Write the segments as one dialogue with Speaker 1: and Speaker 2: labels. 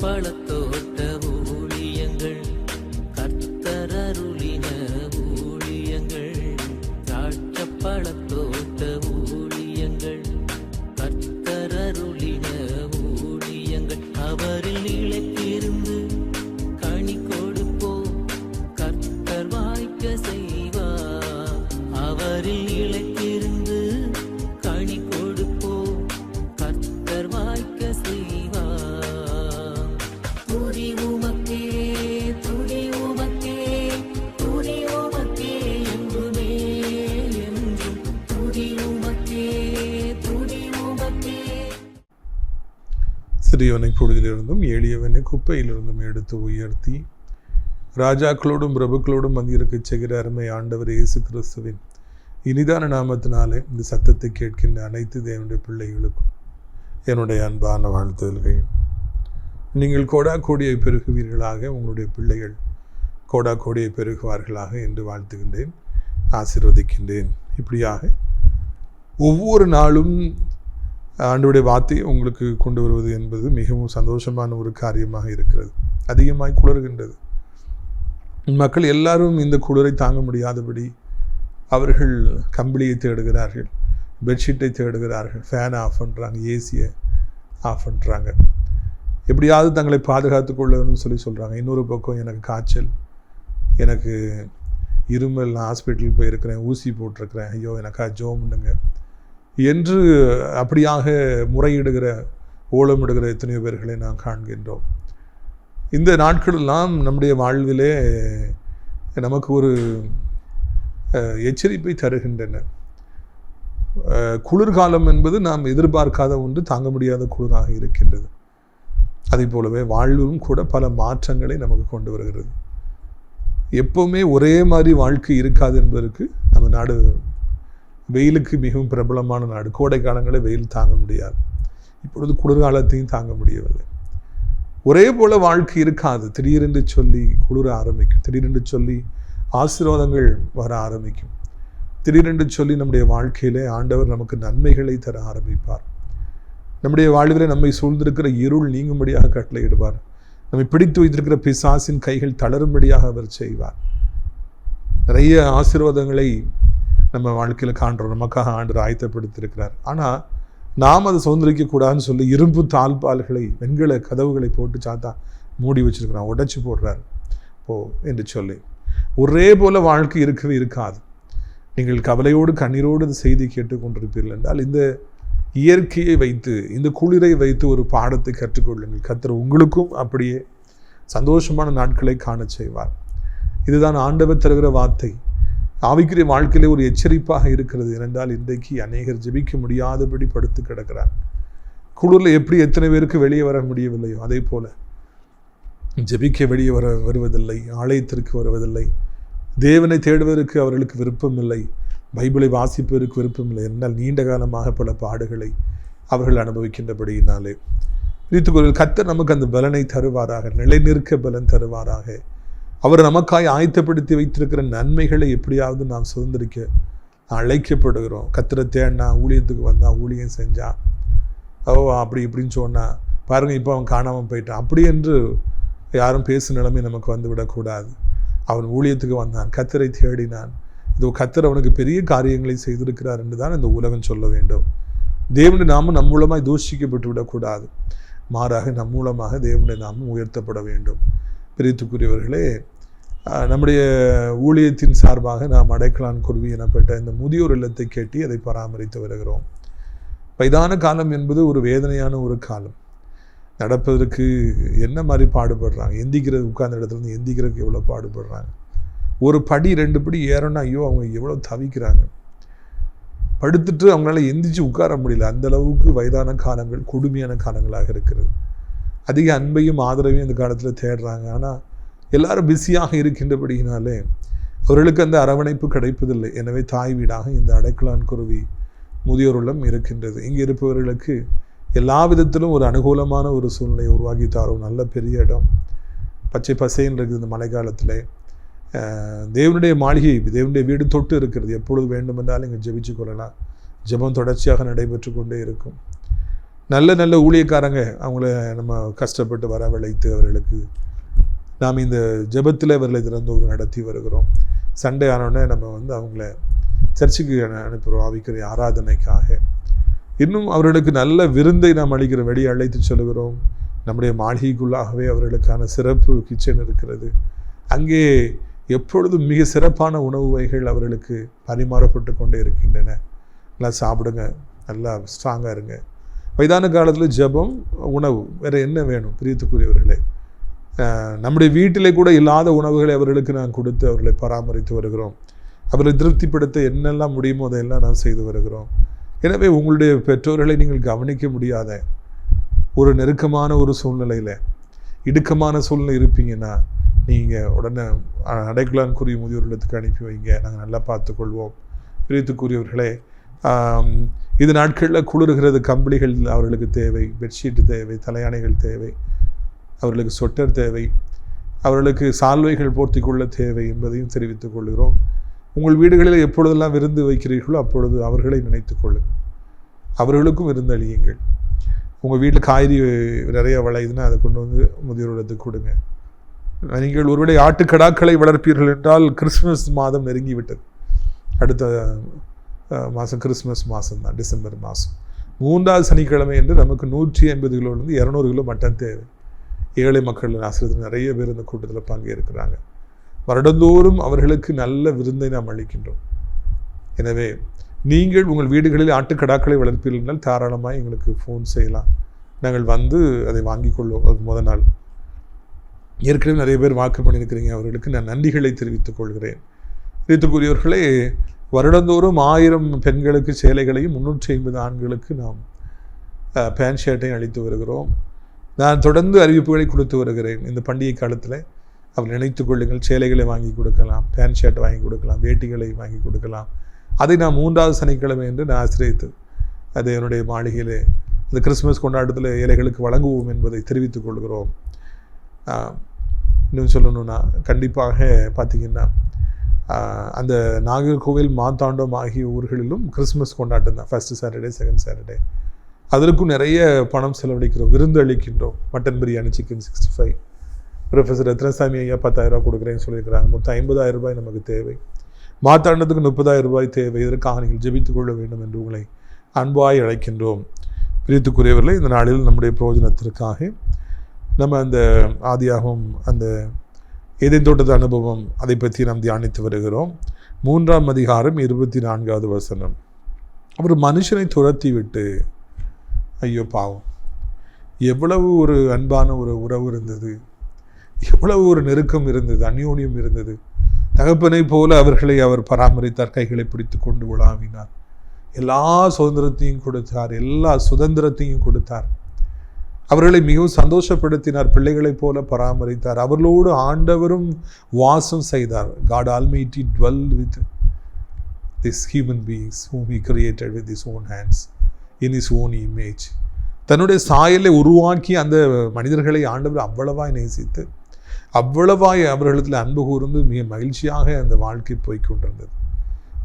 Speaker 1: பழத்தோட்டம்
Speaker 2: சிறியவனை பொழுதிலிருந்தும் எளியவனை குப்பையிலிருந்தும் எடுத்து உயர்த்தி ராஜாக்களோடும் பிரபுக்களோடும் வந்திருக்கச் செய்கிற அருமை ஆண்டவர் இயேசு கிறிஸ்துவின் இனிதான நாமத்தினாலே இந்த சத்தத்தை கேட்கின்ற அனைத்து தேவனுடைய பிள்ளைகளுக்கும் என்னுடைய அன்பான வாழ்த்துதல்கள். நீங்கள் கோடா கோடியை பெருகுவீர்களாக உங்களுடைய பிள்ளைகள் கோடா கோடியை பெருகுவார்களாக என்று வாழ்த்துகின்றேன் ஆசிர்வதிக்கின்றேன். இப்படியாக ஒவ்வொரு நாளும் ஆண்டுடைய வார்த்தை உங்களுக்கு கொண்டு வருவது என்பது மிகவும் சந்தோஷமான ஒரு காரியமாக இருக்கிறது. அதிகமாய் குளிர்கின்றது. மக்கள் எல்லாரும் இந்த குளிரை தாங்க முடியாதபடி அவர்கள் கம்பளியை தேடுகிறார்கள் பெட்ஷீட்டை தேடுகிறார்கள் ஃபேனை ஆஃப் பண்ணுறாங்க ஏசியை ஆஃப் பண்ணுறாங்க எப்படியாவது தங்களை பாதுகாத்து கொள்ளணும்னு சொல்லி சொல்கிறாங்க இன்னொரு பக்கம் எனக்கு காய்ச்சல் எனக்கு இருமல் நான் ஹாஸ்பிட்டல் போயிருக்கிறேன் ஊசி போட்டிருக்கிறேன். ஐயோ எனக்கா ஜோம்னுங்க என்று அப்படியாக முறையிடுகிற ஓலமிடுகிற எத்தனையோ பேர்களை நாம் காண்கின்றோம். இந்த நாட்களெல்லாம் நம்முடைய வாழ்விலே நமக்கு ஒரு எச்சரிப்பை தருகின்றன. குளிர்காலம் என்பது நாம் எதிர்பார்க்காத ஒன்று தாங்க முடியாத குளிராக இருக்கின்றது. அதே போலவே வாழ்வும் கூட பல மாற்றங்களை நமக்கு கொண்டு வருகிறது. எப்பவுமே ஒரே மாதிரி வாழ்க்கை இருக்காது என்பதற்கு நம்ம நாடு வெயிலுக்கு மிகவும் பிரபலமான நாடு. கோடை காலங்களில் வெயில் தாங்க முடியாது. இப்பொழுது குளிர்காலத்தையும் தாங்க முடியவில்லை. ஒரே போல வாழ்க்கை இருக்காது. திடீரென்று சொல்லி குளிர ஆரம்பிக்கும். திடீரென்று சொல்லி ஆசீர்வாதங்கள் வர ஆரம்பிக்கும். திடீரென்று சொல்லி நம்முடைய வாழ்க்கையிலே ஆண்டவர் நமக்கு நன்மைகளை தர ஆரம்பிப்பார். நம்முடைய வாழ்விலே நம்மை சூழ்ந்திருக்கிற இருள் நீங்கும்படியாக கட்டளையிடுவார் நம்மை பிடித்து வைத்திருக்கிற பிசாசின் கைகள் தளரும்படியாக அவர் செய்வார். நிறைய ஆசீர்வாதங்களை நம்ம வாழ்க்கையில் காண்றோம். நமக்காக ஆண்டர் ஆயத்தப்படுத்தியிருக்கிறார் ஆனால் நாம் அதை சுதந்திரிக்கக்கூடாதுன்னு சொல்லி இரும்பு தாழ்பால்களை வெண்கல கதவுகளை போட்டு சாத்தா மூடி வச்சிருக்கிறான். உடைச்சு போடுறார். போ என்று சொல்லி. ஒரே போல வாழ்க்கை இருக்கவே இருக்காது. நீங்கள் கவலையோடு கண்ணீரோடு இந்த செய்தி கேட்டுக்கொண்டிருப்பீர்கள் என்றால் இந்த இயற்கையை வைத்து இந்த குளிரை வைத்து ஒரு பாடத்தை கற்றுக்கொள்ளுங்கள் கத்திர உங்களுக்கும் அப்படியே சந்தோஷமான நாட்களை காண செய்வார். இதுதான் ஆண்டவர் தருகிற வார்த்தை. ஆவிக்குரிய வாழ்க்கையிலே ஒரு எச்சரிப்பாக இருக்கிறது என்றால் இன்றைக்கு அநேகர் ஜெபிக்க முடியாதபடி படுத்து கிடக்கிறார். குளிரில் எப்படி எத்தனை பேருக்கு வெளியே வர முடியவில்லையோ அதே போல் ஜெபிக்க வெளியே வர வருவதில்லை ஆலயத்திற்கு வருவதில்லை. தேவனை தேடுவதற்கு அவர்களுக்கு விருப்பமில்லை பைபிளை வாசிப்பதற்கு விருப்பமில்லை என்றால் நீண்ட காலமாக பல பாடுகளை அவர்கள் அனுபவிக்கின்றபடியினாலே. குறித்துக்கொள் கத்தர் நமக்கு அந்த பலனை தருவாராக நிலைநிற்க பலன் தருவாராக. அவர் நமக்காய் ஆயத்தப்படுத்தி வைத்திருக்கிற நன்மைகளை எப்படியாவது நாம் சுதந்திரிக்க அழைக்கப்படுகிறோம். கத்திர தேடினா ஊழியத்துக்கு வந்தால் ஊழியம் செஞ்சான் ஓ அப்படி இப்படின்னு சொன்னால் பாருங்க இப்போ அவன் காணாமல் போயிட்டான். அப்படி என்று யாரும் பேசும் நிலைமை நமக்கு வந்து விடக்கூடாது. அவன் ஊழியத்துக்கு வந்தான் கத்தரை தேடினான். இதோ கத்தர் அவனுக்கு பெரிய காரியங்களை செய்திருக்கிறார் என்று தான் இந்த உலகம் சொல்ல வேண்டும். தேவனுடைய நாமம் நம் மூலமாக தூஷிக்கப்பட்டு விடக்கூடாது. மாறாக நம் மூலமாக தேவனுடைய நாமம் உயர்த்தப்பட வேண்டும். பிரித்துக்குரியவர்களே நம்முடைய ஊழியத்தின் சார்பாக நாம் அடைக்கலான் குருவி எனப்பட்ட இந்த முதியோர் இல்லத்தை கேட்டி அதை பராமரித்து வருகிறோம். வயதான காலம் என்பது ஒரு வேதனையான ஒரு காலம். நடப்பதற்கு என்ன மாதிரி பாடுபடுறாங்க? எந்திக்கிறது உட்கார்ந்த இடத்துல எந்திக்கிறதுக்கு எவ்வளோ பாடுபடுறாங்க? ஒரு படி ரெண்டு படி ஏறோன்னா ஐயோ அவங்க எவ்வளோ தவிக்கிறாங்க? படுத்துட்டு அவங்களால எந்திரிச்சு உட்கார முடியல. அந்த அளவுக்கு வயதான காலங்கள் கொடுமையான காலங்களாக இருக்கிறது. அதிக அன்பையும் ஆதரவையும் இந்த காலத்தில் தேடுறாங்க. ஆனால் எல்லாரும் பிஸியாக இருக்கின்றபடியினாலே அவர்களுக்கு அந்த அரவணைப்பு கிடைப்பதில்லை. எனவே தாய் வீடாக இந்த அடைக்கலான் குருவி முதியோர் உள்ளம் இருக்கின்றது. இங்கே இருப்பவர்களுக்கு எல்லா விதத்திலும் ஒரு அனுகூலமான ஒரு சூழ்நிலையை உருவாக்கி தரும். நல்ல பெரிய இடம். பச்சை பசைன்னு இருக்குது இந்த மழை காலத்தில். தேவனுடைய மாளிகை தேவனுடைய வீடு தொட்டு இருக்கிறது. எப்பொழுது வேண்டுமென்றாலும் இங்கே ஜெபிச்சு கொள்ளலாம். ஜெபம் தொடர்ச்சியாக நடைபெற்று கொண்டே இருக்கும். நல்ல நல்ல ஊழியக்காரங்க அவங்கள நம்ம கஷ்டப்பட்டு வரவழைத்து அவர்களுக்கு நாம் இந்த ஜெபத்தில் அவர்களை ஒரு நடத்தி வருகிறோம். சண்டே ஆனோடனே நம்ம வந்து அவங்கள சர்ச்சுக்கு அனுப்புகிறோம் ஆவிக்கிற ஆராதனைக்காக. இன்னும் அவர்களுக்கு நல்ல விருந்தை நாம் அளிக்கிற வெளியே அழைத்து செல்கிறோம். நம்முடைய மாளிகைக்குள்ளாகவே அவர்களுக்கான சிறப்பு கிச்சன் இருக்கிறது. அங்கே எப்பொழுதும் மிக சிறப்பான உணவு வகைகள் அவர்களுக்கு பரிமாறப்பட்டு கொண்டே இருக்கின்றன. நல்லா சாப்பிடுங்க நல்லா ஸ்ட்ராங்காக இருங்க. வயதான காலத்தில் ஜெபம் உணவு வேறு என்ன வேணும் பிரியத்துக்குரியவர்களே? நம்முடைய வீட்டிலே கூட இல்லாத உணவுகளை அவர்களுக்கு நான் கொடுத்து அவர்களை பராமரித்து வருகிறோம். அவர்களை திருப்திப்படுத்த என்னெல்லாம் முடியுமோ அதையெல்லாம் நான் செய்து வருகிறோம். எனவே உங்களுடைய பெற்றோர்களை நீங்கள் கவனிக்க முடியாத ஒரு நெருக்கமான ஒரு சூழ்நிலையில் இடுக்கமான சூழ்நிலை இருப்பீங்கன்னா நீங்கள் உடனே அஹ், அடைக்கலான் கூறிய முதியோர்களுக்கு அனுப்பி வைங்க. நாங்கள் நல்லா பார்த்துக்கொள்வோம். பிரித்துக்குரியவர்களே இது நாட்களில் குளிர்கிறது கம்பளிகள் அவர்களுக்கு தேவை பெட்ஷீட் தேவை தலையாணைகள் தேவை அவர்களுக்கு சொட்டர் தேவை அவர்களுக்கு சால்வைகள் போர்த்தி கொள்ள தேவை என்பதையும் தெரிவித்துக் கொள்கிறோம். உங்கள் வீடுகளில் எப்பொழுதெல்லாம் விருந்து வைக்கிறீர்களோ அப்பொழுது அவர்களை நினைத்துக் கொள்ளுங்கள். அவர்களுக்கும் விருந்தளியுங்கள் உங்கள் வீட்டில் காய்கறி நிறைய வளையுதுன்னா அதை கொண்டு வந்து முதியோரிடத்துக்கு கொடுங்க. நீங்கள் ஒருவேளை ஆட்டுக்கடாக்களை வளர்ப்பீர்கள் என்றால் கிறிஸ்மஸ் மாதம் நெருங்கிவிட்டது. அடுத்த மாதம் கிறிஸ்மஸ் மாதம் தான் டிசம்பர் மாதம். மூன்றாவது சனிக்கிழமை என்று நமக்கு நூற்றி ஐம்பது கிலோலேருந்து இரநூறு கிலோ மட்டன் தேவை. ஏழை மக்கள் ஆசிரியர் நிறைய பேர் இந்த கூட்டத்தில் பங்கேற்கிறாங்க. வருடந்தோறும் அவர்களுக்கு நல்ல விருந்தை நாம் அளிக்கின்றோம். எனவே நீங்கள் உங்கள் வீடுகளில் ஆட்டுக்கடாக்களை வளர்ப்பீர்கள் என்றால் தாராளமாக எங்களுக்கு ஃபோன் செய்யலாம். நாங்கள் வந்து அதை வாங்கிக் கொள்வோம். அது முத நாள். ஏற்கனவே நிறைய பேர் வாக்கு பண்ணியிருக்கிறீங்க. அவர்களுக்கு நான் நன்றிகளை தெரிவித்துக் கொள்கிறேன். தெரிவித்துக்குரியவர்களே வருடந்தோறும் ஆயிரம் பெண்களுக்கு சேலைகளையும் முன்னூற்றி ஐம்பது ஆண்களுக்கு நாம் பேண்ட் ஷர்ட்டையும் அளித்து வருகிறோம். நான் தொடர்ந்து அறிவிப்புகளை கொடுத்து வருகிறேன். இந்த பண்டிகை காலத்தில் அவர் நினைத்து கொள்ளுங்கள் சேலைகளை வாங்கி கொடுக்கலாம் பேண்ட் ஷர்ட் வாங்கி கொடுக்கலாம் வேட்டிகளை வாங்கி கொடுக்கலாம். அதை நான் மூன்றாவது சனிக்கிழமை என்று நான் ஆசிரியத்து அது என்னுடைய மாளிகையிலே இந்த கிறிஸ்மஸ் கொண்டாட்டத்தில் ஏழைகளுக்கு வழங்குவோம் என்பதை தெரிவித்துக் கொள்கிறோம். இன்னும் சொல்லணும்னா கண்டிப்பாக பார்த்திங்கன்னா அந்த நாகர்கோவில் மாத்தாண்டம் ஆகிய ஊர்களிலும் கிறிஸ்மஸ் கொண்டாட்டம் தான். ஃபஸ்ட்டு சாட்டர்டே செகண்ட் சாட்டர்டே அதற்கும் நிறைய பணம் செலவழிக்கிறோம். விருந்து அளிக்கின்றோம். Mutton biryani chicken sixty five professor Ratnasamy ஐயா பத்தாயிரம் கொடுக்குறேன்னு சொல்லியிருக்கிறாங்க. மொத்தம் ஐம்பதாயிரம் ரூபாய் நமக்கு தேவை. மாத்தாண்டத்துக்கு முப்பதாயிரம் ரூபாய் தேவை. இதற்காக நீங்கள் ஜெபித்துக் கொள்ள வேண்டும் என்று உங்களை அன்பாய் அழைக்கின்றோம். பிரித்துக்குரியவர்களை இந்த நாளில் நம்முடைய பிரயோஜனத்திற்காக நம்ம அந்த ஆதியாகவும் அந்த எதை தோட்டத்து அனுபவம் அதை பற்றி நாம் தியானித்து வருகிறோம். மூன்றாம் அதிகாரம் இருபத்தி நான்காவது வசனம். அவர் மனுஷனை துரத்தி விட்டு ஐயோ பாவம் எவ்வளவு ஒரு அன்பான ஒரு உறவு இருந்தது எவ்வளவு ஒரு நெருக்கம் இருந்தது அந்யோன்யம் இருந்தது. தகப்பனை போல அவர்களை அவர் பராமரித்தார் கைகளை பிடித்து கொண்டு உலாவினார். எல்லா சுதந்திரத்தையும் கொடுத்தார் எல்லா சுதந்திரத்தையும் கொடுத்தார். அவர்களை மிகவும் சந்தோஷப்படுத்தினார் பிள்ளைகளைப் போல பராமரித்தார். அவர்களோடு ஆண்டவரும் வாசம் செய்தார். God almighty dwell with this human beings whom he created with his own hands in his own image தன்னுடைய சாயலை உருவாக்கி அந்த மனிதர்களை ஆண்டவர் அவ்வளவாய் நேசித்து அவ்வளவாய் அவர்களிடத்தில் அன்பு கூர்ந்து மிக மகிழ்ச்சியாக அந்த வாழ்க்கை போய்க் கொண்டிருந்தது.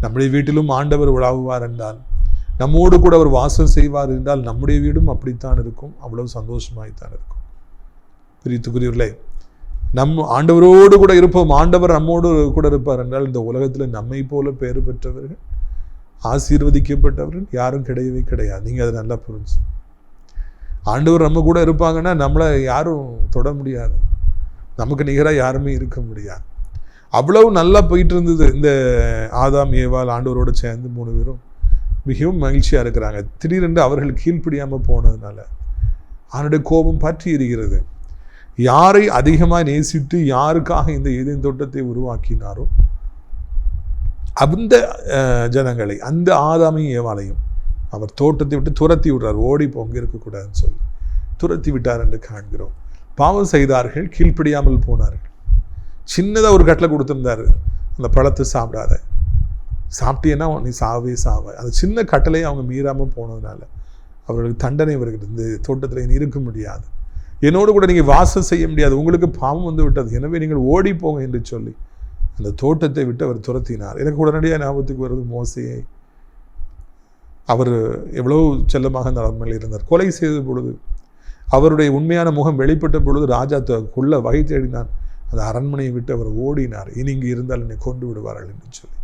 Speaker 2: நம்முடைய வீட்டிலும் ஆண்டவர் உலாவுவார் என்றால் நம்மோடு கூட அவர் வாசம் செய்வார் என்றால் நம்முடைய வீடும் அப்படித்தான் இருக்கும். அவ்வளவு சந்தோஷமாய்த்தான் இருக்கும். பிரித்துக்குரியவர்களே நம் ஆண்டவரோடு கூட இருப்போம். ஆண்டவர் நம்மோடு கூட இருப்பார் என்றால் இந்த உலகத்தில் நம்மை போல பெயர் பெற்றவர்கள் ஆசீர்வதிக்கப்பட்டவர்கள் யாரும் கிடையவே கிடையாது. நீங்கள் அதை நல்லா புரிஞ்சு. ஆண்டவர் நம்ம கூட இருப்பாங்கன்னா நம்மளை யாரும் தொட முடியாது. நமக்கு நிகராக யாருமே இருக்க முடியாது. அவ்வளவு நல்லா போயிட்டு இருந்தது இந்த ஆதாம் ஏவால் ஆண்டவரோடு சேர்ந்து மூணு பேரும். மிகவும் மகிழ்ச்சியாக இருக்கிறாங்க. திடீரென்று அவர்கள் கீழ்ப்படியாமல் போனதுனால அவனுடைய கோபம் பற்றி இருக்கிறது யாரை அதிகமாக நேசித்து யாருக்காக இந்த ஏதேன் தோட்டத்தை உருவாக்கினாரோ அந்த ஜனங்களை அந்த ஆதாமையும் ஏவாலயம் அவர் தோட்டத்தை விட்டு துரத்தி விடுறார். ஓடி போங்க இருக்கக்கூடாதுன்னு சொல்லி துரத்தி விட்டார் என்று காண்கிறோம். பாவம் செய்தார்கள் கீழ்ப்படியாமல் போனார்கள். சின்னதாக ஒரு கட்டளை கொடுத்துருந்தாரு. அந்த பழத்தை சாப்பிடாத. சாப்பிட்டீங்கன்னா நீ சாவே சாவ அந்த சின்ன கட்டளையை அவங்க மீறாமல் போனதுனால அவர்களுக்கு தண்டனை வருகிறது. இந்த தோட்டத்தில் இனி இருக்க முடியாது. என்னோடு கூட நீங்கள் வாசம் செய்ய முடியாது. உங்களுக்கு பாவம் வந்து விட்டது. எனவே நீங்கள் ஓடி போங்க என்று சொல்லி அந்த தோட்டத்தை விட்டு அவர் துரத்தினார். எனக்கு உடனடியாக ஞாபகத்துக்கு வருது மோசையை. அவர் எவ்வளோ செல்லமாக அந்த அரண்மனையில் இருந்தார். கொலை செய்த பொழுது அவருடைய உண்மையான முகம் வெளிப்பட்ட பொழுது ராஜா த- வகை தேடினான் அந்த அரண்மனையை விட்டு அவர் ஓடினார். இனி இங்கே இருந்தால் என்னை கொண்டு விடுவார்கள் என்று சொல்லி.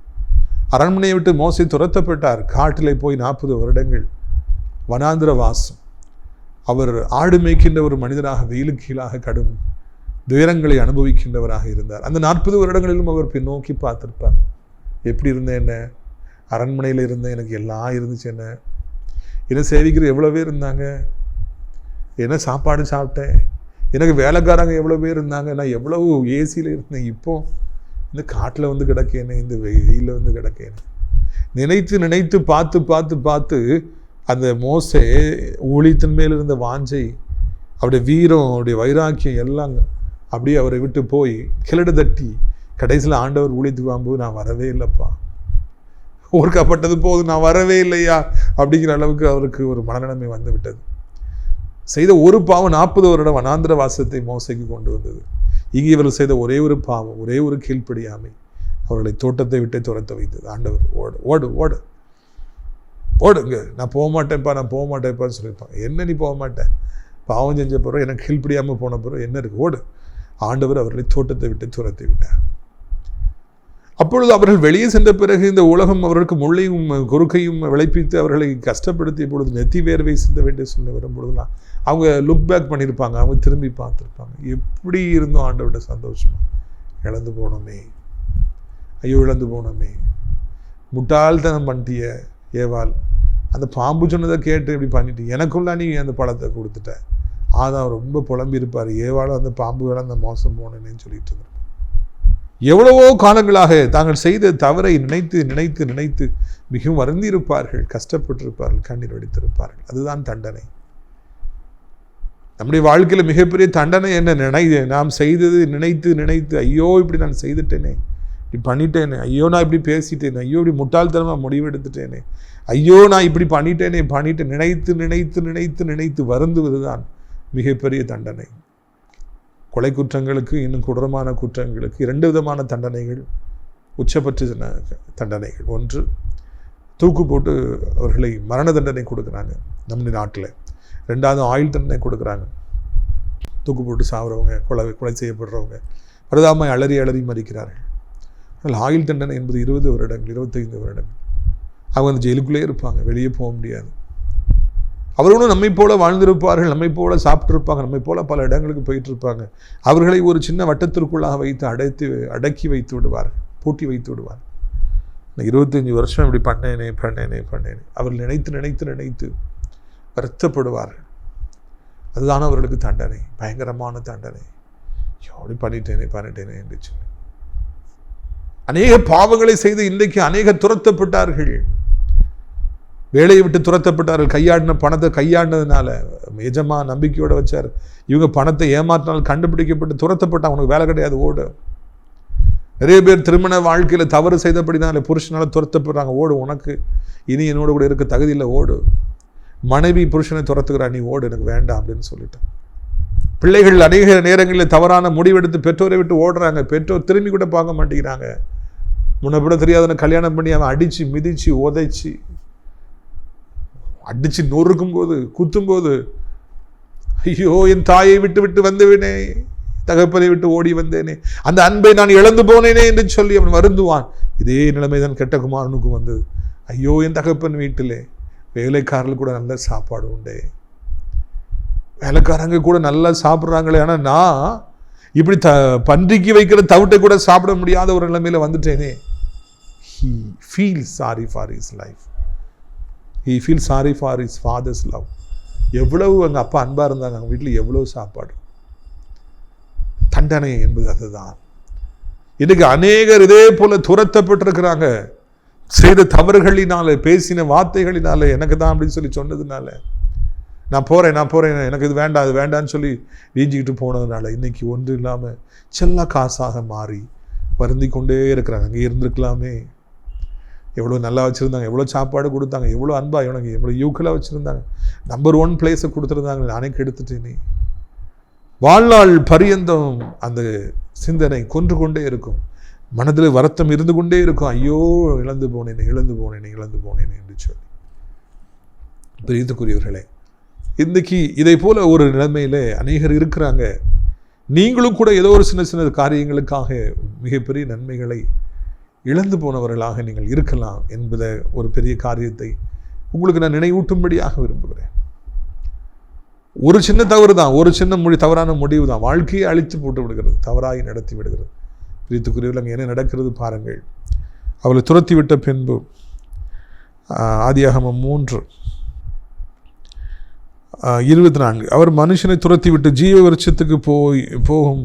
Speaker 2: அரண்மனையை விட்டு மோசி துரத்தப்பட்டார். காட்டிலே போய் நாற்பது வருடங்கள் வனாந்திர வாசம் அவர் ஆடு மேய்க்கின்ற ஒரு மனிதராக வெயிலுக்கு கீழாக கடும் துயரங்களை அனுபவிக்கின்றவராக இருந்தார். அந்த நாற்பது வருடங்களிலும் அவர் பின்னோக்கி பார்த்துருப்பார். எப்படி இருந்தேன் என்ன? அரண்மனையில் இருந்தேன் எனக்கு எல்லாம் இருந்துச்சு என்ன? என்ன சேவிக்கிற எவ்வளோ பேர் இருந்தாங்க? என்ன சாப்பாடு சாப்பிட்டேன்? எனக்கு வேலைக்காரங்க எவ்வளோ பேர் இருந்தாங்க? நான் எவ்வளவு ஏசியில் இருந்தேன்? இப்போது இந்த காட்டில் வந்து கிடக்கேனே இந்த வெயிலில் வந்து கிடக்கேனே. நினைத்து நினைத்து பார்த்து பார்த்து பார்த்து அந்த மோசே ஊழியத்தின் மேல் இருந்த வாஞ்சை அவருடைய வீரம் அவருடைய வைராக்கியம் எல்லாம் அப்படியே அவரை விட்டு போய் கிளடு தட்டி கடைசியில் ஆண்டவர் ஊழியத்துக்கு வாங்கும்போது நான் வரவே இல்லைப்பா. ஊர்க்கப்பட்டது போதும் நான் வரவே இல்லையா? அப்படிங்கிற அளவுக்கு அவருக்கு ஒரு மனநிலைமை வந்து விட்டது. செய்த ஒரு பாவம் நாற்பது வருடம் வனாந்திர வாசத்தை மோசைக்கு கொண்டு வந்தது. இங்கே இவர்கள் செய்த ஒரே ஒரு பாவம் ஒரே ஒரு கீழ்ப்படியாமை. அவர்களை தோட்டத்தை விட்டே துரத்த வைத்தது. ஆண்டவர் ஓடு ஓடு ஓடு. ஓடுங்க. நான் போக மாட்டேன்ப்பா நான் போக மாட்டேன்ப்பான்னு சொல்லியிருப்பான். என்ன நீ போக மாட்டேன் பாவம் செஞ்ச பிறகு எனக்கு கீழ்ப்படியாமல் போன பிறகு என்ன இருக்குது ஓடு. ஆண்டவர் அவர்களை தோட்டத்தை விட்டு துரத்தி விட்டார். அப்பொழுது அவர்கள் வெளியே சென்ற பிறகு இந்த உலகம் அவர்களுக்கு முள்ளையும் குறுக்கையும் விளைப்பித்து அவர்களை கஷ்டப்படுத்திய பொழுது நெத்தி வேர்வை சிந்த வேண்டிய சூழ்நிலை வரும்பொழுதுலாம் அவங்க லுக் பேக் பண்ணியிருப்பாங்க அவங்க திரும்பி பார்த்துருப்பாங்க. எப்படி இருந்தோம் ஆண்டவர்கிட்ட சந்தோஷமா. இழந்து போனோமே. ஐயோ இழந்து போனோமே. முட்டாள்தனம் பண்ணிட்டிய ஏவாள் அந்த பாம்பு சொன்னதை கேட்டு இப்படி பண்ணிட்டு எனக்குள்ளா நீ அந்த பழத்தை கொடுத்துட்ட. ஆதான் ரொம்ப புலம்பி இருப்பார் ஏவாளும் அந்த பாம்புகளை அந்த மோசம் போனேன்னு சொல்லிட்டு இருந்தார் எவ்வளவோ காலங்களாக தாங்கள் செய்த தவறை நினைத்து நினைத்து நினைத்து மிகவும் வருந்திருப்பார்கள் கஷ்டப்பட்டிருப்பார்கள் கண்ணீர் வடித்திருப்பார்கள். அதுதான் தண்டனை. நம்முடைய வாழ்க்கையில் மிகப்பெரிய தண்டனை என்ன? நினை நாம் செய்தது நினைத்து நினைத்து ஐயோ இப்படி நான் செய்துட்டேனே இப்படி பண்ணிட்டேனே ஐயோ நான் இப்படி பேசிட்டேனே ஐயோ இப்படி முட்டாள்தனமாக முடிவெடுத்துட்டேனே ஐயோ நான் இப்படி பண்ணிட்டேனே பண்ணிட்டு நினைத்து நினைத்து நினைத்து நினைத்து வருந்துவது தான் மிகப்பெரிய தண்டனை. கொலை குற்றங்களுக்கு இன்னும் கொடூரமான குற்றங்களுக்கு இரண்டு விதமான தண்டனைகள் உச்சபட்ச தண்டனைகள். ஒன்று தூக்கு போட்டு அவர்களை மரண தண்டனை கொடுக்குறாங்க நம்ம நாட்டில். ரெண்டாவது ஆயுள் தண்டனை கொடுக்குறாங்க. தூக்கு போட்டு சாகுறவங்க கொலை கொலை செய்யப்படுறவங்க பரதாமை அலறி அலறி மறிக்கிறார்கள். ஆனால் ஆயுள் தண்டனை என்பது இருபது வருடங்கள் இருபத்தைந்து வருடங்கள். அவங்க அந்த ஜெயிலுக்குள்ளே இருப்பாங்க வெளியே போக முடியாது. அவர்களும் நம்மை போல வாழ்ந்திருப்பார்கள் நம்மை போல சாப்பிட்டிருப்பாங்க நம்மை போல பல இடங்களுக்கு போயிட்டு இருப்பாங்க அவர்களை ஒரு சின்ன வட்டத்திற்குள்ளாக வைத்து அடைத்து அடக்கி வைத்து விடுவார்கள் பூட்டி வைத்து விடுவார் நான் இருபத்தஞ்சி வருஷம் இப்படி பண்ணேனே பண்ணேனே பண்ணேனே. அவர்கள் நினைத்து நினைத்து நினைத்து வருத்தப்படுவார்கள். அதுதான் அவர்களுக்கு தண்டனை பயங்கரமான தண்டனை. ஐயோ, அப்படி பண்ணிட்டேனே பண்ணிட்டேனே என்று சொல்லி. அநேக பாவங்களை செய்து இன்றைக்கு அநேக துரத்தப்பட்டார்கள். வேலையை விட்டு துரத்தப்பட்டார்கள். கையாடின பணத்தை கையாடினதுனால எஜமா நம்பிக்கையோடு வச்சார். இவங்க பணத்தை ஏமாற்றினால் கண்டுபிடிக்கப்பட்டு துரத்தப்பட்ட அவனுக்கு வேலை கிடையாது ஓடு. நிறைய பேர் திருமண வாழ்க்கையில் தவறு செய்தபடினால புருஷனால் துரத்தப்படுறாங்க. ஓடு உனக்கு. இனி என்னோட கூட இருக்க தகுதி இல்லை ஓடு. மனைவி புருஷனை துரத்துக்கிறா நீ ஓடு எனக்கு வேண்டாம் அப்படின்னு சொல்லிட்டேன். பிள்ளைகள் அநேக நேரங்களில் தவறான முடிவெடுத்து பெற்றோரை விட்டு ஓடுறாங்க. பெற்றோர் திரும்பி கூட பார்க்க மாட்டேங்கிறாங்க. முன்ன கூட தெரியாதவனை கல்யாணம் பண்ணி அவன் அடித்து மிதித்து உதைச்சி அடிச்சு நொறுக்கும் போது குத்தும் போது ஐயோ என் தாயை விட்டு விட்டு வந்துவினே தகப்பனை விட்டு ஓடி வந்தேனே அந்த அன்பை நான் இழந்து போனேனே என்று சொல்லி அவன் வருந்துவான். இதே நிலைமை தான் கெட்ட குமாரனுக்கும் வந்தது. ஐயோ என் தகப்பன் வீட்டிலே வேலைக்காரர்கள் கூட நல்ல சாப்பாடு உண்டே. வேலைக்காரங்க கூட நல்லா சாப்பிட்றாங்களே ஆனால் நான் இப்படி த பன்றிக்கு வைக்கிற தவிட்டை கூட சாப்பிட முடியாத ஒரு நிலைமையில் வந்துட்டேனே. He feel sorry for his life he feel sorry for his father's love எவ்வளவு எங்கள் அப்பா அன்பாக இருந்தாங்க அவங்க வீட்டில் எவ்வளோ சாப்பாடு? தண்டனை என்பது அதுதான். இன்றைக்கு அநேகர் இதே போல் துரத்தப்பட்டிருக்கிறாங்க. செய்த தவறுகளினால பேசின வார்த்தைகளினால எனக்கு தான் அப்படின்னு சொல்லி சொன்னதுனால. நான் போகிறேன் நான் போகிறேன் எனக்கு இது வேண்டாம் அது வேண்டான்னு சொல்லி வீஞ்சிக்கிட்டு போனதுனால இன்னைக்கு ஒன்று இல்லாமல் செல்ல காசாக மாறி வருந்தி கொண்டே இருக்கிறாங்க. அங்கே இருந்திருக்கலாமே. எவ்வளோ நல்லா வச்சுருந்தாங்க எவ்வளோ சாப்பாடு கொடுத்தாங்க எவ்வளோ அன்பா இவனுக்கு எவ்வளோ யூக்கலாக வச்சுருந்தாங்க. நம்பர் ஒன் பிளேஸை கொடுத்துருந்தாங்க நானே கெடுத்துட்டேனே வாழ்நாள் பரியந்தம் அந்த சிந்தனை கொன்று கொண்டே இருக்கும். மனதில் வருத்தம் இருந்து கொண்டே இருக்கும். ஐயோ இழந்து போனேனே இழந்து போனேனே இழந்து போனேனே என்று சொல்லி. பிரியத்துக்குரியவர்களே இன்றைக்கி இதை போல ஒரு நிலைமையில் அநேகர் இருக்கிறாங்க. நீங்களும் கூட ஏதோ ஒரு சின்ன சின்ன காரியங்களுக்காக மிகப்பெரிய நன்மைகளை இழந்து போனவர்களாக நீங்கள் இருக்கலாம் என்பதை ஒரு பெரிய காரியத்தை உங்களுக்கு நான் நினைவூட்டும்படியாக விரும்புகிறேன். ஒரு சின்ன தவறு தான் ஒரு சின்ன மொழி தவறான முடிவு தான். வாழ்க்கையை அழித்து போட்டு விடுகிறது தவறாகி நடத்தி விடுகிறது. பிரித்துக்குரியவர்கள் அங்கே என்ன நடக்கிறது பாருங்கள். அவளை துரத்தி விட்ட பின்பு ஆதியாகமம் மூன்று இருபத்தி நான்கு. அவர் மனுஷனை துரத்தி விட்டு ஜீவ விருட்சத்துக்கு போய் போகும்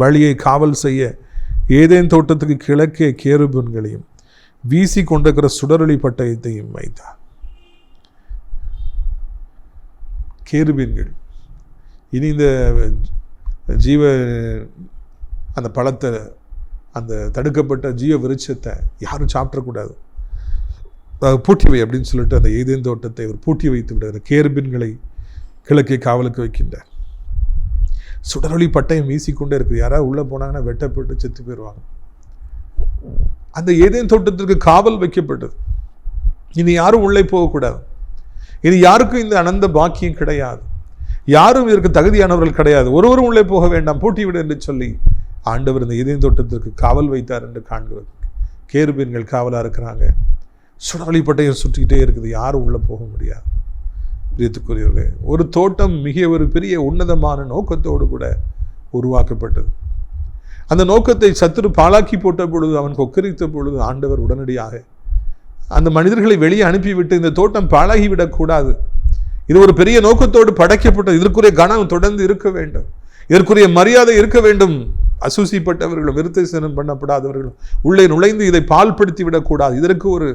Speaker 2: வழியை காவல் செய்ய ஏதேன் தோட்டத்துக்கு கிழக்கே கேருபன்களையும் வீசி கொண்டிருக்கிற சுடரொளி பட்டயத்தையும் வைத்தார். கேருபீன்கள். இனி இந்த ஜீவ அந்த பழத்தை அந்த தடுக்கப்பட்ட ஜீவ விருட்சத்தை யாரும் சாப்பிடக்கூடாது. அஹ் பூட்டி வை அப்படின்னு சொல்லிட்டு அந்த ஏதேன் தோட்டத்தை அவர் பூட்டி வைத்து விடுகிறார். கேருபின்களை கிழக்கே காவலுக்கு வைக்கின்றார். சுடரொளி பட்டயம் வீசிக்கொண்டே இருக்குது. யாராவது உள்ளே போனாங்கன்னா வெட்டப்பட்டு செத்து போயிடுவாங்க. அந்த ஏதேன் தோட்டத்திற்கு காவல் வைக்கப்பட்டது. இனி யாரும் உள்ளே போகக்கூடாது. இனி யாருக்கும் இந்த அனந்த பாக்கியம் கிடையாது. யாரும் இதற்கு தகுதியானவர்கள் கிடையாது. ஒருவரும் உள்ளே போக வேண்டாம். பூட்டி விடு என்று சொல்லி ஆண்டவர் இந்த இதயம் தோட்டத்திற்கு காவல் வைத்தார் என்று காண்கிறது. கேருபீன்கள் காவலாக இருக்கிறாங்க. சுடரொளி சுற்றிக்கிட்டே இருக்குது. யாரும் உள்ளே போக முடியாது. பிரியத்துக்குரியவர்களே ஒரு தோட்டம் மிக ஒரு பெரிய உன்னதமான நோக்கத்தோடு கூட உருவாக்கப்பட்டது. அந்த நோக்கத்தை சத்துரு பாழாக்கி போட்ட பொழுது அவன் கொக்கரித்த பொழுது ஆண்டவர் உடனடியாக அந்த மனிதர்களை வெளியே அனுப்பிவிட்டு இந்த தோட்டம் பாழாகிவிடக்கூடாது இது ஒரு பெரிய நோக்கத்தோடு படைக்கப்பட்டது. இதற்குரிய கணம் தொடர்ந்து இருக்க வேண்டும். இதற்குரிய மரியாதை இருக்க வேண்டும். அசூசிப்பட்டவர்களும் விருத்தசனம் பண்ணப்படாதவர்களும் உள்ளே நுழைந்து இதை பால்படுத்தி விடக்கூடாது இதற்கு ஒரு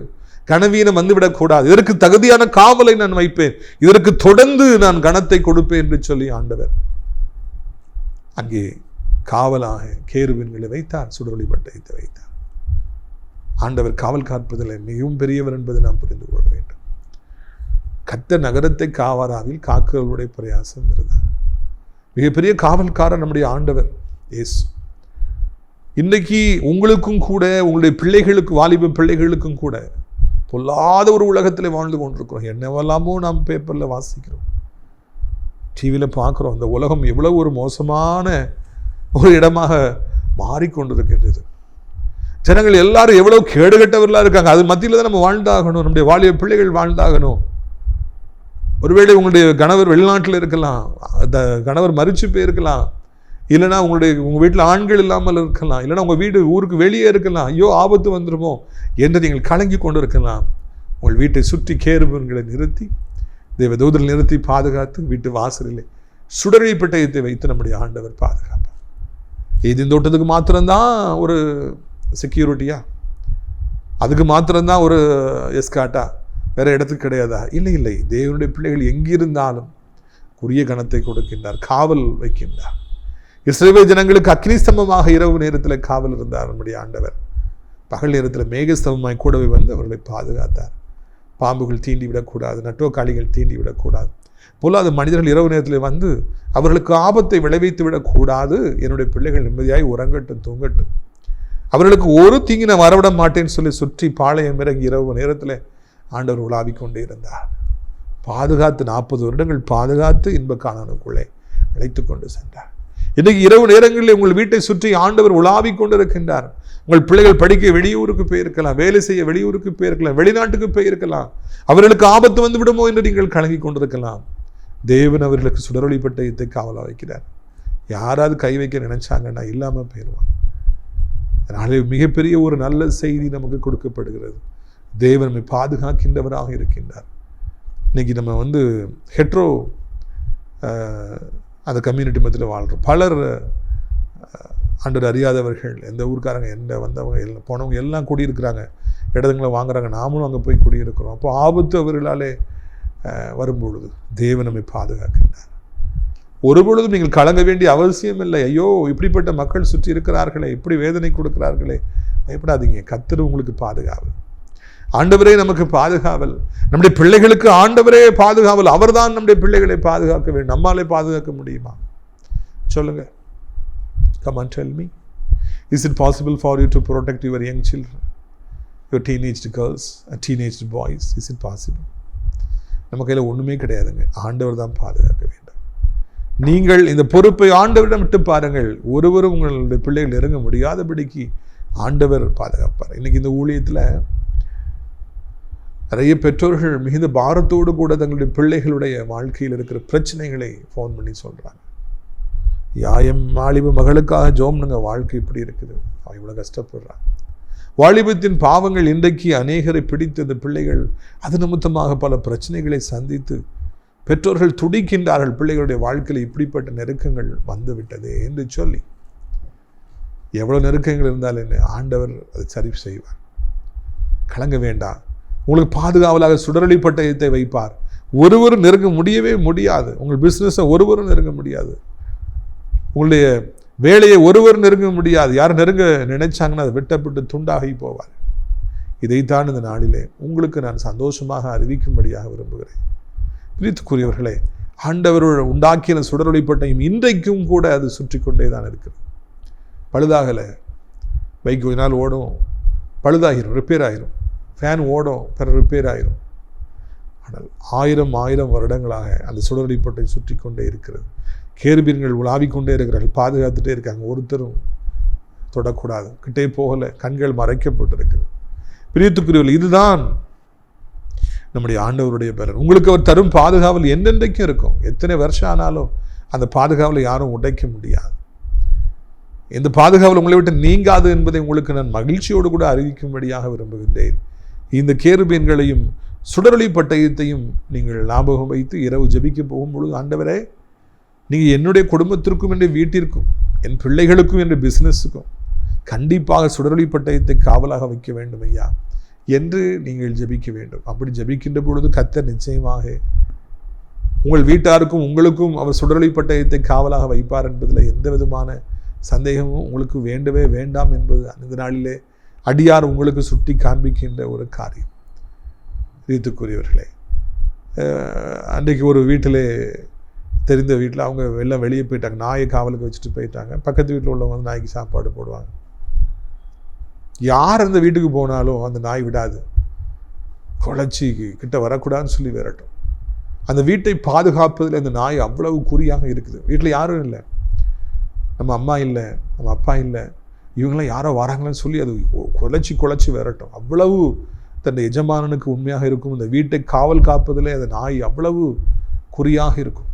Speaker 2: கனவீனம் வந்துவிடக்கூடாது. இதற்கு தகுதியான காவலை நான் வைப்பேன். இதற்கு தொடர்ந்து நான் கணத்தை கொடுப்பேன் என்று சொல்லி ஆண்டவர் அங்கே காவலாக கேருவின்களை வைத்தார் சுடரொளி பட்டயத்தை வைத்தார். ஆண்டவர் காவல் காப்பதில் மிகவும் பெரியவர் என்பதை நாம் புரிந்து கொள்ள வேண்டும். கத்த நகரத்தை காவாராவில் காக்கிறவருடைய பிரயாசம் இருந்தார். மிகப்பெரிய காவல்காரர் நம்முடைய ஆண்டவர் இயேசு. இன்னைக்கு உங்களுக்கும் கூட உங்களுடைய பிள்ளைகளுக்கு வாலிப பிள்ளைகளுக்கும் கூட பொல்லாத ஒரு உலகத்தில் வாழ்ந்து கொண்டிருக்கிறோம். என்னவெல்லாமோ நாம் பேப்பரில் வாசிக்கிறோம். டிவியில் பார்க்குறோம். அந்த உலகம் எவ்வளவு ஒரு மோசமான ஒரு இடமாக மாறிக்கொண்டிருக்கின்றது. ஜனங்கள் எல்லாரும் எவ்வளோ கேடுகட்டவர்களாக இருக்காங்க. அது மத்தியில் தான் நம்ம வாழ்ந்தாகணும். நம்முடைய வாலிப பிள்ளைகள் வாழ்ந்தாகணும். ஒருவேளை உங்களுடைய கணவர் வெளிநாட்டில் இருக்கலாம். அந்த கணவர் மறிச்சு போயிருக்கலாம். இல்லைன்னா உங்களுடைய உங்கள் வீட்டில் ஆண்கள் இல்லாமல் இருக்கலாம். இல்லைன்னா உங்கள் வீடு ஊருக்கு வெளியே இருக்கலாம். ஐயோ ஆபத்து வந்துடுமோ என்று நீங்கள் கலங்கி கொண்டு இருக்கலாம் உங்கள் வீட்டை சுற்றி கேருபவர்களை நிறுத்தி தேவதூதரில் நிறுத்தி பாதுகாத்து வீட்டு வாசலிலே சுடரை பட்டயத்தை வைத்து நம்முடைய ஆண்டவர் பாதுகாப்பார். இது தோட்டத்துக்கு மாத்திரம்தான் ஒரு செக்யூரிட்டியா அதுக்கு மாத்திரம்தான் ஒரு எஸ்காட்டா வேற இடத்துக்கு கிடையாதா? இல்லை இல்லை. தேவனுடைய பிள்ளைகள் எங்கிருந்தாலும் உரிய கணத்தை கொடுக்கின்றார் காவல் வைக்கின்றார். இஸ்ரேவே ஜனங்களுக்கு அக்னிஸ்தம்பமாக இரவு நேரத்தில் காவல் இருந்தார் நம்முடைய ஆண்டவர். பகல் நேரத்தில் மேகஸ்தம்பமாய் கூடவே வந்து அவர்களை பாதுகாத்தார். பாம்புகள் தீண்டி விடக்கூடாது நட்டோக்காளிகள் தீண்டி விடக்கூடாது பொல்லாத மனிதர்கள் இரவு நேரத்தில் வந்து அவர்களுக்கு ஆபத்தை விளைவித்து விடக்கூடாது. என்னுடைய பிள்ளைகள் நிம்மதியாய் உறங்கட்டும் தூங்கட்டும். அவர்களுக்கு ஒரு தீங்கு நான் வரவிட மாட்டேன்னு சொல்லி சுற்றி பாளையம் இறங்கி இரவு நேரத்தில் ஆண்டவர் உலாவிக் கொண்டே இருந்தார். பாதுகாத்து நாற்பது வருடங்கள் பாதுகாத்து இன்ப காணனுக்குள்ளே அழைத்து கொண்டு சென்றார். இன்றைக்கு இரவு நேரங்களில் உங்கள் வீட்டை சுற்றி ஆண்டவர் உலாவிக் கொண்டு இருக்கின்றார் உங்கள் பிள்ளைகள் படிக்க வெளியூருக்கு போயிருக்கலாம் வேலை செய்ய வெளியூருக்கு போயிருக்கலாம் வெளிநாட்டுக்கு போயிருக்கலாம். அவர்களுக்கு ஆபத்து வந்து விடுமோ என்று நீங்கள் கலங்கி கொண்டிருக்கலாம். தேவன் அவர்களுக்கு சுடரொளி பட்டயத்தை காவலா வைக்கிறார். யாராவது கை வைக்க நினைச்சாங்கன்னா இல்லாமல் போயிடுவாங்க. அதனாலே மிகப்பெரிய ஒரு நல்ல செய்தி நமக்கு கொடுக்கப்படுகிறது. தேவன் நம்மை பாதுகாக்கின்றவராக இருக்கின்றார். இன்னைக்கு நம்ம வந்து ஹெட்ரோ அந்த கம்யூனிட்டி மத்தியில் வாழ்கிறோம் பலர் அன்றர் அறியாதவர்கள் எந்த ஊருக்காரங்க எந்த வந்தவங்க எல்லாம் போனவங்க எல்லாம் குடியிருக்கிறாங்க. இடதுங்களை வாங்குறாங்க. நாமளும் அங்கே போய் குடியிருக்கிறோம். அப்போ ஆபத்து அவர்களாலே வரும்பொழுது தேவன் நம்மை பாதுகாக்கின்றார். ஒரு பொழுதும் நீங்கள் கலங்க வேண்டிய அவசியம் இல்லை. ஐயோ இப்படிப்பட்ட மக்கள் சுற்றி இருக்கிறார்களே இப்படி வேதனை கொடுக்கிறார்களே பயப்படாதீங்க. கத்தர் உங்களுக்கு பாதுகாப்பு. ஆண்டவரே நமக்கு பாதுகாவல். நம்முடைய பிள்ளைகளுக்கு ஆண்டவரே பாதுகாவல். அவர்தான் நம்முடைய பிள்ளைகளை பாதுகாக்க வேண்டும். நம்மாலே பாதுகாக்க முடியுமா? சொல்லுங்க. Come and tell me is it possible for you to protect your young children your teenaged girls and teenaged boys is it நம்ம கையில் ஒன்றுமே கிடையாதுங்க. ஆண்டவர் தான் பாதுகாக்க வேண்டும். நீங்கள் இந்த பொறுப்பை ஆண்டவரிடம் விட்டு பாருங்கள். ஒருவரும் உங்களுடைய பிள்ளைகள் இறங்க முடியாதபடிக்கு ஆண்டவர் பாதுகாப்பார். இன்றைக்கி இந்த ஊழியத்தில் நிறைய பெற்றோர்கள் மிகுந்த பாரத்தோடு கூட தங்களுடைய பிள்ளைகளுடைய வாழ்க்கையில் இருக்கிற பிரச்சனைகளை ஃபோன் பண்ணி சொல்கிறாங்க யாயம் வாலிப மகளுக்காக ஜோம்னுங்க வாழ்க்கை இப்படி இருக்குது. அவன் இவ்வளோ கஷ்டப்படுறான் வாலிபத்தின் பாவங்கள் இன்றைக்கு அநேகரை பிடித்து இந்த பிள்ளைகள் அது நிமித்தமாக பல பிரச்சனைகளை சந்தித்து பெற்றோர்கள் துடிக்கின்றார்கள். பிள்ளைகளுடைய வாழ்க்கையில் இப்படிப்பட்ட நெருக்கங்கள் வந்து விட்டதே என்று சொல்லி. எவ்வளோ நெருக்கங்கள் இருந்தாலும் என்ன? ஆண்டவர் அதை சரி செய்வார். கலங்க வேண்டாம். உங்களுக்கு பாதுகாவலாக சுடரொளி பட்டயத்தை வைப்பார். ஒருவரும் நெருங்க முடியவே முடியாது. உங்கள் பிஸ்னஸை ஒருவரும் நெருங்க முடியாது. உங்களுடைய வேலையை ஒருவர் நெருங்க முடியாது. யார் நெருங்க நினைச்சாங்கன்னா அதை வெட்டப்பட்டு துண்டாகி போவார். இதைத்தான் இந்த நாளிலே உங்களுக்கு நான் சந்தோஷமாக அறிவிக்கும்படியாக விரும்புகிறேன். பிரித்துக்குரியவர்களே ஆண்டவரோட உண்டாக்கின சுடரொளி பட்டயம் இன்றைக்கும் கூட அது சுற்றி கொண்டே தான் இருக்குது பழுதாகலை. பைக் கொஞ்ச நாள் ஓடும். பழுதாகிரும் ரிப்பேர் ஆகிரும். ஃபேன் ஓடும் பிற ரிப்பேர் ஆயிரும். ஆனால் ஆயிரம் ஆயிரம் வருடங்களாக அந்த சுடரடிப்பட்டை சுற்றி கொண்டே இருக்கிறது. கேருபீன்கள் உலாவிக் கொண்டே இருக்கிறார்கள் பாதுகாத்துட்டே இருக்காங்க. ஒருத்தரும் தொடக்கூடாது. கிட்டே போகலை கண்கள் மறைக்கப்பட்டிருக்கிறது. பிரியத்துக்குரியவர்கள் இதுதான் நம்முடைய ஆண்டவருடைய பலன் உங்களுக்கு அவர் தரும் பாதுகாவல் என்னென்றைக்கும் இருக்கும். எத்தனை வருஷம் ஆனாலும் அந்த பாதுகாவலை யாரும் உடைக்க முடியாது. இந்த பாதுகாவல் உங்களை விட்டு நீங்காது என்பதை உங்களுக்கு நான் மகிழ்ச்சியோடு கூட அறிவிக்கும்படியாக விரும்புகின்றேன். இந்த கேருபீன்களையும் சுடரொளி பட்டயத்தையும் நீங்கள் ஞாபகம் வைத்து இரவு ஜெபிக்க போகும் பொழுது ஆண்டவரே நீங்கள் என்னுடைய குடும்பத்திற்கும் என்ற வீட்டிற்கும் என் பிள்ளைகளுக்கும் என்ற பிஸ்னஸுக்கும் கண்டிப்பாக சுடரொளி பட்டயத்தை காவலாக வைக்க வேண்டும் ஐயா. என்று நீங்கள் ஜெபிக்க வேண்டும். அப்படி ஜெபிக்கின்ற பொழுது கத்தர் நிச்சயமாக உங்கள் வீட்டாருக்கும் உங்களுக்கும் அவர் சுடரொளி பட்டயத்தை காவலாக வைப்பார் என்பதில் எந்த விதமான சந்தேகமும் உங்களுக்கு வேண்டவே வேண்டாம் என்பது அந்த நாளிலே அடியார் உங்களுக்கு சுட்டி காண்பிக்கின்ற ஒரு காரியம். ரீத்துக்குரியவர்களே அன்றைக்கு ஒரு வீட்டிலே தெரிந்த வீட்டில் அவங்க எல்லாம் வெளியே போயிட்டாங்க. நாயை காவலுக்கு வச்சுட்டு போயிட்டாங்க. பக்கத்து வீட்டில் உள்ளவங்க வந்து நாய்க்கு சாப்பாடு போடுவாங்க. யார் அந்த வீட்டுக்கு போனாலும் அந்த நாய் விடாது. குழச்சி கிட்ட வரக்கூடாதுன்னு சொல்லி விரட்டும். அந்த வீட்டை பாதுகாப்பதில் அந்த நாய் அவ்வளவு குறியாக இருக்குது. வீட்டில் யாரும் இல்லை. நம்ம அம்மா இல்லை நம்ம அப்பா இல்லை இவங்களாம் யாரோ வராங்களேன்னு சொல்லி அது குலைச்சி குலைச்சி விரட்டும். அவ்வளவு தன் எஜமானனுக்கு உண்மையாக இருக்கும். இந்த வீட்டை காவல் காப்பதிலே அந்த நாய் அவ்வளவு குறியாக இருக்கும்.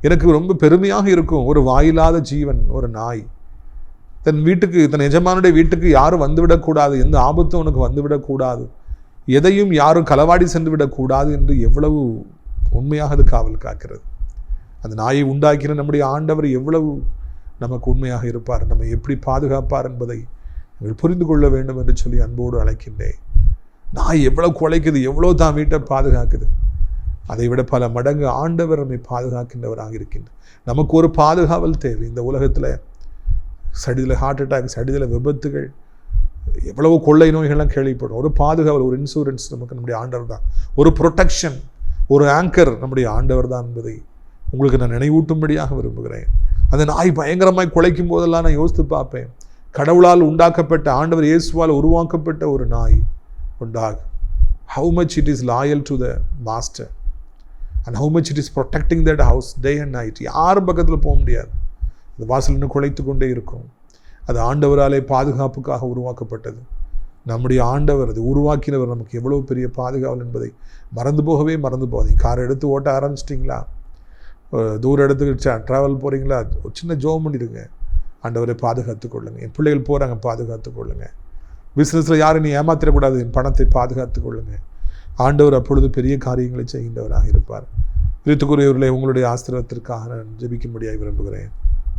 Speaker 2: எனக்கு ரொம்ப பெருமையாக இருக்கும். ஒரு வாயில்லாத ஜீவன் ஒரு நாய். தன் வீட்டுக்கு தன் எஜமானுடைய வீட்டுக்கு யாரும் வந்துவிடக்கூடாது. எந்த ஆபத்தும் உனக்கு வந்துவிடக்கூடாது. எதையும் யாரும் களவாடி சென்று விடக்கூடாது என்று எவ்வளவு உண்மையாக அது காவல் காக்கிறது. அந்த நாயை உண்டாக்கின நம்முடைய ஆண்டவர் எவ்வளவு நமக்கு உண்மையாக இருப்பார் நம்மை எப்படி பாதுகாப்பார் என்பதை நீங்கள் புரிந்து கொள்ள வேண்டும் என்று சொல்லி அன்போடு அழைக்கின்றேன். நாய் எவ்வளோ குலைக்குது எவ்வளோ தான் வீட்டை பாதுகாக்குது. அதை விட பல மடங்கு ஆண்டவர் நம்மை பாதுகாக்கின்றவராக இருக்கின்றார் நமக்கு ஒரு பாதுகாவல் தேவை. இந்த உலகத்தில் சடிதில் ஹார்ட் அட்டாக் சடிதில் விபத்துகள் எவ்வளவோ கொள்ளை நோய்கள்லாம் கேள்விப்படும். ஒரு பாதுகாவல் ஒரு இன்சூரன்ஸ் நமக்கு நம்முடைய ஆண்டவர் தான். ஒரு ப்ரொடெக்ஷன் ஒரு ஆங்கர் நம்முடைய ஆண்டவர் தான் என்பதை உங்களுக்கு நான் நினைவூட்டும்படியாக விரும்புகிறேன். அந்த நாய் பயங்கரமாய் குலைக்கும் போதெல்லாம் நான் யோசித்து பார்ப்பேன். கடவுளால் உண்டாக்கப்பட்ட ஆண்டவர் இயேசுவால் உருவாக்கப்பட்ட ஒரு நாய் உண்டாகும் how much it is loyal to the master and how much it is protecting that house day and night யாரும் பக்கத்தில் போக முடியாது. அது வாசல் இன்னும் குலைத்து கொண்டே இருக்கும். அது ஆண்டவராலே பாதுகாப்புக்காக உருவாக்கப்பட்டது. நம்முடைய ஆண்டவர் அது உருவாக்கினவர் நமக்கு எவ்வளோ பெரிய பாதுகாவல் என்பதை மறந்து போகவே மறந்து போகாதீங்க. கார் எடுத்து ஓட்ட ஆரம்பிச்சிட்டிங்களா? தூர இடத்துக்கு ட்ராவல் போகிறீங்களா ஒரு சின்ன ஜோம் பண்ணிடுங்க ஆண்டவரை பாதுகாத்து கொள்ளுங்கள் என் பிள்ளைகள் போகிறாங்க பாதுகாத்து கொள்ளுங்கள் பிஸ்னஸில் யாரும் நீ ஏமாத்திடக்கூடாது என் பணத்தை பாதுகாத்து கொள்ளுங்கள் ஆண்டவர் அப்பொழுது பெரிய காரியங்களை செய்கின்றவராக இருப்பார். விருத்துக்குரியவர்களை உங்களுடைய ஆசிரியத்திற்காக நான் ஜபிக்கும்படியாக விரும்புகிறேன்.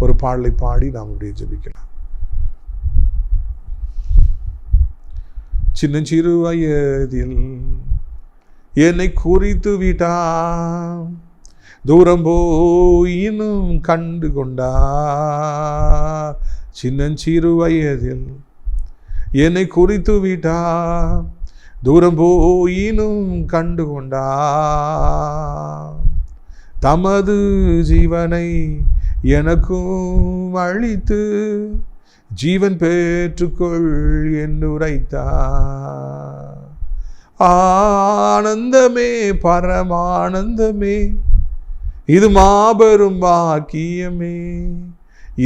Speaker 2: ஒரு பாடலை பாடி நாம் அப்படியே ஜெபிக்கலாம். சின்னஞ்சிறு வயதில் என்னை குறித்து விட்டான். தூரம் போயினும் கண்டு கொண்டா சின்னஞ்சிறு வயதில் என்னை குறித்து விட்டார். தூரம் போயினும் கண்டு கொண்டார். தமது ஜீவனை எனக்கும் அழித்து ஜீவன் பெற்றுக்கொள் என்று உரைத்தா ஆனந்தமே பரமானந்தமே இது மாபெரும் பாக்கியமே.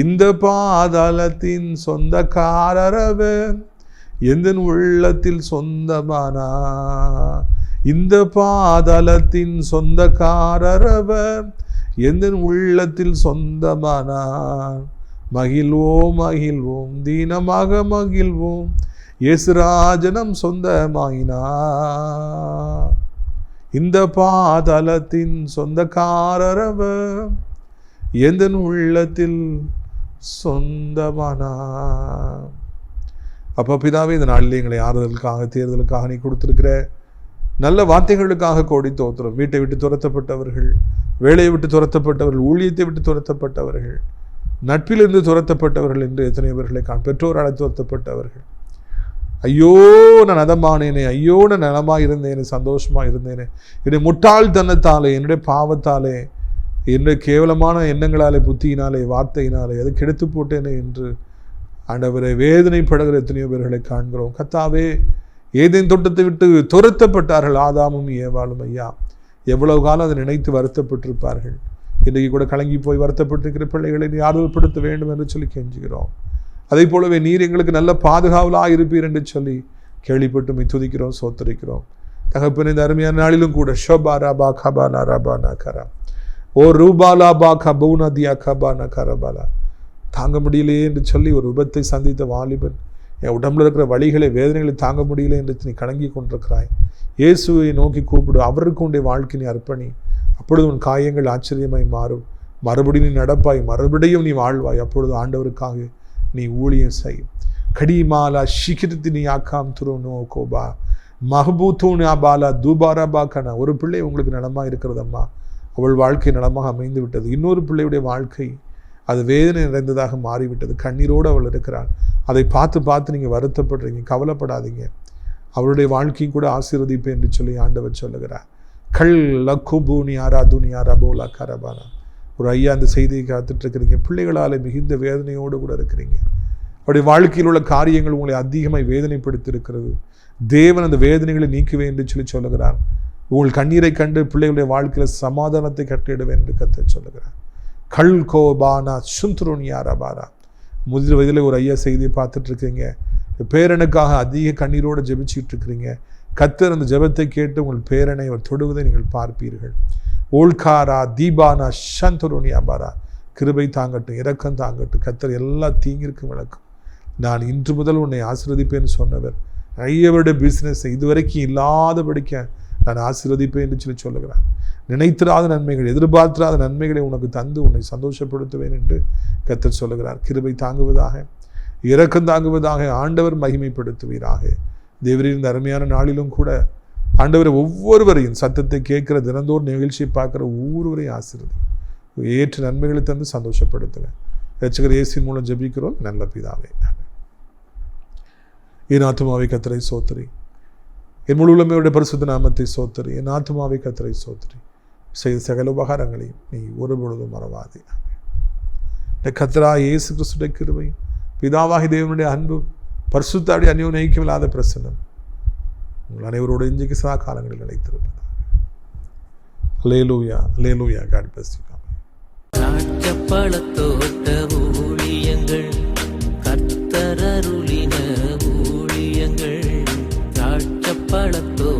Speaker 2: இந்த பாதாளத்தின் சொந்தக்காரரவர் எந்த உள்ளத்தில் சொந்தமானா? இந்த பாதாளத்தின் சொந்தக்காரரவர் எந்த உள்ளத்தில் சொந்தமானார் மகிழ்வோம் மகிழ்வோம் தீனமாக மகிழ்வோம். இயேசுராஜனம் சொந்தமாயினார் இந்த பாதலத்தின் சொந்தக்காரரவ எந்த உள்ளத்தில் சொந்தமானா? அப்போ பிதாவே இந்த நாளில் எங்களை ஆறுதலுக்காக தேர்தலுக்காக நீ கொடுத்துருக்கிற நல்ல வார்த்தைகளுக்காக கோடி தோத்துறோம் வீட்டை விட்டு துரத்தப்பட்டவர்கள் வேலையை விட்டு துரத்தப்பட்டவர்கள் ஊழியத்தை விட்டு துரத்தப்பட்டவர்கள் நட்பிலிருந்து துரத்தப்பட்டவர்கள் என்று எத்தனை பேர்களை காண். பெற்றோரால் துரத்தப்பட்டவர்கள். ஐயோ நான் நதமானேனே ஐயோ நான் நலமாக இருந்தேனே சந்தோஷமாக இருந்தேனே என்னுடைய முட்டாள்தனத்தாலே என்னுடைய பாவத்தாலே என்னுடைய கேவலமான எண்ணங்களாலே புத்தியினாலே வார்த்தையினாலே அதை கெடுத்து போட்டேனே என்று ஆண்டவரை வேதனைப்படுகிற எத்தனையோ பேர்களை காண்கிறோம். கத்தாவே ஏதேன் தோட்டத்தை விட்டு துரத்தப்பட்டார்கள் ஆதாமும் ஏவாளும் ஐயா. எவ்வளவு காலம் அதை நினைத்து வருத்தப்பட்டிருப்பார்கள். இன்றைக்கு கூட கலங்கி போய் வருத்தப்பட்டிருக்கிற பிள்ளைகளை நீ ஆறுதல்படுத்த வேண்டும் என்று சொல்லி கெஞ்சுகிறோம். அதே போலவே நீர் எங்களுக்கு நல்ல பாதுகாவலாக இருப்பீர் என்று சொல்லி கேள்விப்பட்டு மை துதிக்கிறோம் சோத்தரிக்கிறோம். தகப்பன் இந்த அருமையான நாளிலும் கூட ஷோபா ராபா கபானா ராபா கரா. ஓ ரூபாலா பா கபூனா தியா கபானா கரபாலா தாங்க முடியலையே என்று சொல்லி ஒரு விபத்தை சந்தித்த வாலிபன் என் உடம்புல இருக்கிற வழிகளை வேதனைகளை தாங்க முடியல என்று நீ கலங்கி கொண்டிருக்கிறாய். இயேசுவை நோக்கி கூப்பிடு அவருக்கு உடைய வாழ்க்கை நீ அர்ப்பணி. அப்பொழுது உன் காயங்கள் ஆச்சரியமாய் மாறும். மறுபடியும் நீ நடப்பாய் மறுபடியும் நீ வாழ்வாய். அப்பொழுது ஆண்டவருக்காக நீ ஊழியம் செய். கடிமாலா சிகிருத்தி நீ ஆக்காம் துருனோ கோபா. மஹபூத்தூன் பாலா தூபாரா பாக்கனா. ஒரு பிள்ளை உங்களுக்கு நலமாக இருக்கிறதம்மா. அவள் வாழ்க்கை நலமாக அமைந்து விட்டது இன்னொரு பிள்ளையுடைய வாழ்க்கை அது வேதனை நிறைந்ததாக மாறிவிட்டது. கண்ணீரோடு அவள் இருக்கிறாள். அதை பார்த்து பார்த்து நீங்கள் வருத்தப்படுறீங்க. கவலைப்படாதீங்க. அவளுடைய வாழ்க்கையும் கூட ஆசீர்வதிப்பேன் என்று சொல்லி ஆண்டவர் சொல்லுகிறார். கள் லக்குபூனி ஆராதுனி ஆராபோலா கரபானா. ஒரு ஐயா அந்த செய்தியை காத்துட்டு இருக்கிறீங்க பிள்ளைகளால் மிகுந்த வேதனையோடு கூட இருக்கிறீங்க. அப்படி வாழ்க்கையில் உள்ள காரியங்கள் உங்களை அதிகமாக வேதனைப்படுத்தியிருக்கிறது. தேவன் அந்த வேதனைகளை நீக்குவேன் என்று சொல்லி சொல்லுகிறார். உங்கள் கண்ணீரை கண்டு பிள்ளைகளுடைய வாழ்க்கையில் சமாதானத்தை கட்டிடுவேன் என்று கத்த சொல்லுகிறார். கல் கோபானா சுந்துருனியாரபாரா முதிர் வயதில் ஒரு ஐயா செய்தியை பார்த்துட்ருக்கீங்க. பேரனுக்காக அதிக கண்ணீரோடு ஜெபிச்சுட்டு இருக்கிறீங்க கத்தர் அந்த ஜெபத்தை கேட்டு உங்கள் பேரனை அவர் தொடுவதை நீங்கள் பார்ப்பீர்கள். ஓல்காரா தீபானா சந்துருனியாபாரா கிருபை தாங்கட்டும் இரக்கம் தாங்கட்டும் கத்தர் எல்லா தீங்கிற்கும் விளக்கும். நான் இன்று முதல் உன்னை ஆசீர்வதிப்பேன்னு சொன்னவர். நிறையவருடைய பிஸ்னஸ் இதுவரைக்கும் இல்லாதபடிக்க நான் ஆசீர்வதிப்பேன் என்று சொல்லி சொல்லுகிறேன் நினைத்திராத நன்மைகள் எதிர்பார்த்திராத நன்மைகளை உனக்கு தந்து உன்னை சந்தோஷப்படுத்துவேன் என்று கத்தர் சொல்லுகிறார். கிருபை தாங்குவதாக இறக்கம் தாங்குவதாக ஆண்டவர் மகிமைப்படுத்துவீராக. தேவரின் அருமையான நாளிலும் கூட ஆண்டவர் ஒவ்வொருவரையும் சத்தத்தை கேட்கிற தினந்தோறும் நிகழ்ச்சியை பார்க்குற ஒவ்வொருவரையும் ஆசிரியர் ஏற்ற நன்மைகளை தந்து சந்தோஷப்படுத்துவேன் ரசிகர் ஏசி மூலம் ஜபிக்கிறோம். நல்ல பிதாவே. என் ஆத்மாவை கத்திரை சோத்திரி என் முழு உலமையுடைய பரிசுத்த நாமத்தை சோத்திரி என் ஆத்மாவை கத்திரை சோத்திரி செய்த சகல உபகாரங்களையும் நீ ஒரு பொழுதும் மறவாதே. இந்த கத்ரா இயேசு கிறிஸ்துடைய கிருபை பிதாவாகி தேவனுடைய அன்பு பரிசுத்தாடி அந்நியம் நெய்க்கமில்லாத பிரசன்னம். உங்கள் அனைவரோடு இன்றைக்கு சதா காலங்களில் நினைத்திருப்பேன் லேலூயா லேலூயா காட் பிளஸ் யூ
Speaker 1: நாட்டப்பழத்தோட்ட ஊழியங்கள் கத்தரருளின ஊழியங்கள் நாட்டப்பழத்தோ